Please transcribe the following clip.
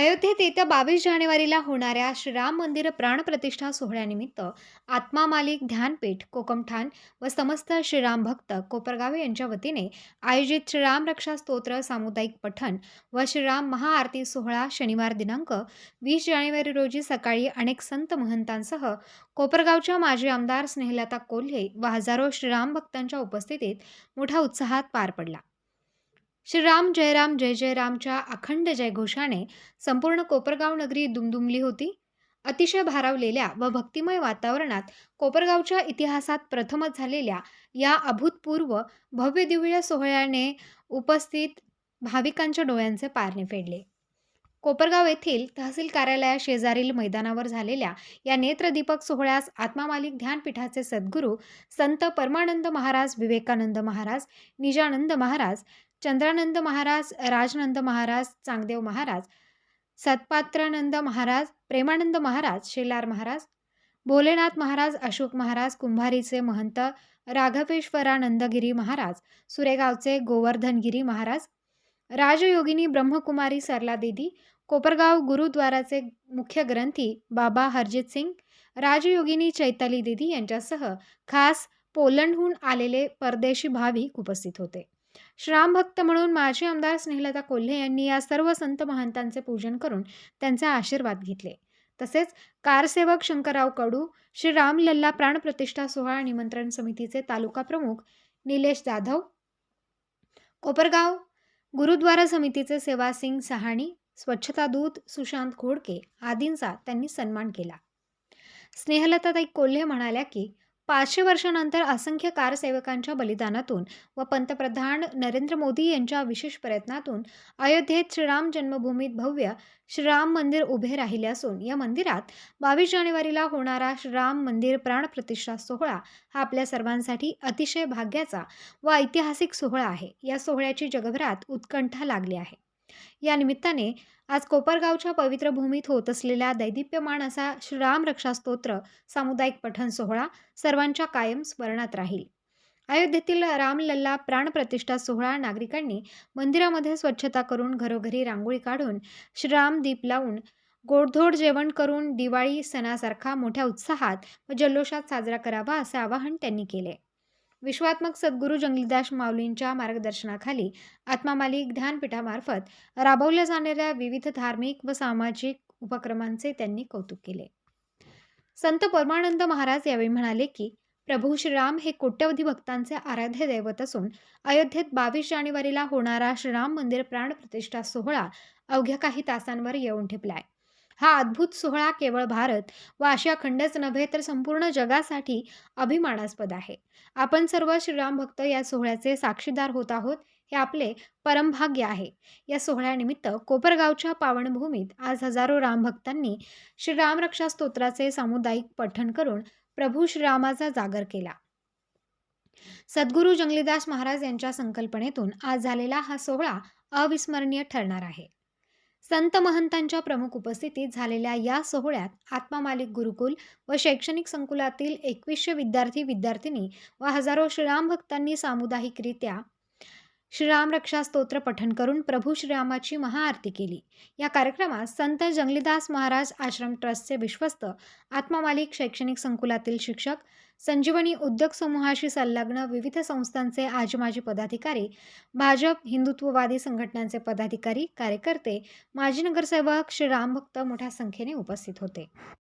अयोध्येत येत्या बावीस जानेवारीला होणाऱ्या श्रीराम मंदिर प्राणप्रतिष्ठा सोहळ्यानिमित्त आत्मा मालिक ध्यानपीठ कोकमठाण व समस्त श्रीराम भक्त कोपरगावे यांच्या वतीने आयोजित श्रीराम रक्षा स्तोत्र सामुदायिक पठण व श्रीराम महाआरती सोहळा शनिवार दिनांक वीस जानेवारी रोजी सकाळी अनेक संत महंतांसह कोपरगावच्या माजी आमदार स्नेहलता कोल्हे व हजारो श्रीराम भक्तांच्या उपस्थितीत मोठ्या उत्साहात पार पडला. श्रीराम जयराम जय जयरामच्या अखंड जयघोषाने संपूर्ण कोपरगाव नगरी दुमदुमली होती. अतिशय भारावलेल्या व भक्तिमय वातावरणात कोपरगावच्या इतिहासात प्रथमच झालेल्या या अभूतपूर्व भव्य दिव्य सोहळ्याने उपस्थित भाविकांच्या डोळ्यांचे पारणे फेडले. कोपरगाव येथील तहसील कार्यालया शेजारील मैदानावर झालेल्या या नेत्रदीपक सोहळ्यास आत्मामालिक ध्यानपीठाचे सद्गुरू संत परमानंद महाराज विवेकानंद महाराज निजानंद महाराज चंद्रानंद महाराज राजनंद महाराज चांगदेव महाराज सत्पात्रानंद महाराज प्रेमानंद महाराज शेलार महाराज भोलेनाथ महाराज अशोक महाराज कुंभारीचे महंत राघवेश्वरानंदगिरी महाराज सुरेगावचे गोवर्धनगिरी महाराज राजयोगिनी ब्रह्मकुमारी सरला दिदी कोपरगाव गुरुद्वाराचे मुख्य ग्रंथी बाबा हरजित सिंग राजयोगिनी चैताली दिदी यांच्यासह खास पोलंडहून आलेले परदेशी भाविक उपस्थित होते. श्राम भक्त म्हणून माजी आमदार स्नेहलता कोल्हे यांनी या सर्व संत महंतांचे पूजन करून त्यांचे आशीर्वाद घेतले. तसेच कारसेवक शंकरराव कडू श्री रामलल्ला प्राणप्रतिष्ठा सोहळा निमंत्रण समितीचे तालुका प्रमुख निलेश जाधव कोपरगाव गुरुद्वारा समितीचे सेवासिंग सहाणी स्वच्छता दूत सुशांत खोडके आदींचा त्यांनी सन्मान केला. स्नेहलताताई कोल्हे म्हणाल्या की पाचशे वर्षानंतर असंख्य कारसेवकांच्या बलिदानातून व पंतप्रधान नरेंद्र मोदी यांच्या विशेष प्रयत्नातून अयोध्येत श्रीराम जन्मभूमीत भव्य श्रीराम मंदिर उभे राहिले असून या मंदिरात बावीस जानेवारीला होणारा श्रीराम मंदिर प्राणप्रतिष्ठा सोहळा हा आपल्या सर्वांसाठी अतिशय भाग्याचा व ऐतिहासिक सोहळा आहे. या सोहळ्याची जगभरात उत्कंठा लागली आहे. या निमित्ताने आज कोपरगावच्या पवित्र भूमीत होत असलेला दैदिप्यमान असा श्रीराम रक्षा स्तोत्र सामुदायिक पठण सोहळा सर्वांच्या कायम स्मरणात राहील. अयोध्येतील रामलल्ला प्राणप्रतिष्ठा सोहळा नागरिकांनी मंदिरामध्ये स्वच्छता करून घरोघरी रांगोळी काढून श्रीराम दीप लावून गोडधोड जेवण करून दिवाळी सणासारखा मोठ्या उत्साहात व जल्लोषात साजरा करावा असे आवाहन त्यांनी केले. विश्वात्मक सद्गुरू जंगलीदास माऊलींच्या मार्गदर्शनाखाली आत्मामालिक ध्यानपीठामार्फत राबवल्या जाणाऱ्या विविध धार्मिक व सामाजिक उपक्रमांचे त्यांनी कौतुक केले. संत परमानंद महाराज यावेळी म्हणाले की प्रभू श्रीराम हे कोट्यवधी भक्तांचे आराध्य दैवत असून अयोध्येत बावीस जानेवारीला होणारा श्रीराम मंदिर प्राणप्रतिष्ठा सोहळा अवघ्या काही तासांवर येऊन ठेपलाय. हा अद्भुत सोहळा केवळ भारत व आशिया खंडच नव्हे तर संपूर्ण जगासाठी अभिमानास्पद आहे. आपण सर्व श्रीराम भक्त या सोहळ्याचे साक्षीदार होत आहोत हे आपले परमभाग्य आहे. या सोहळ्यानिमित्त कोपरगावच्या पावनभूमीत आज हजारो रामभक्तांनी श्रीराम रक्षा स्तोत्राचे सामुदायिक पठण करून प्रभू श्रीरामाचा जागर केला. सद्गुरू जंगलीदास महाराज यांच्या संकल्पनेतून आज झालेला हा सोहळा अविस्मरणीय ठरणार आहे. संत महंतांच्या प्रमुख उपस्थितीत झालेल्या या सोहळ्यात आत्मा मालिक गुरुकुल व शैक्षणिक संकुलातील एकवीसशे विद्यार्थी विद्यार्थिनी व हजारो श्रीराम भक्तांनी सामुदायिकरित्या श्रीराम रक्षा स्तोत्र पठण करून प्रभू श्रीरामाची महाआरती केली. या कार्यक्रमात संत जंगलीदास महाराज आश्रम ट्रस्टचे विश्वस्त आत्मा मालिक शैक्षणिक संकुलातील शिक्षक संजीवनी उद्योग समूहाशी संलग्न विविध संस्थांचे आजमाजी पदाधिकारी भाजप हिंदुत्ववादी संघटनांचे पदाधिकारी कार्यकर्ते माजी नगरसेवक श्री रामभक्त मोठ्या संख्येने उपस्थित होते.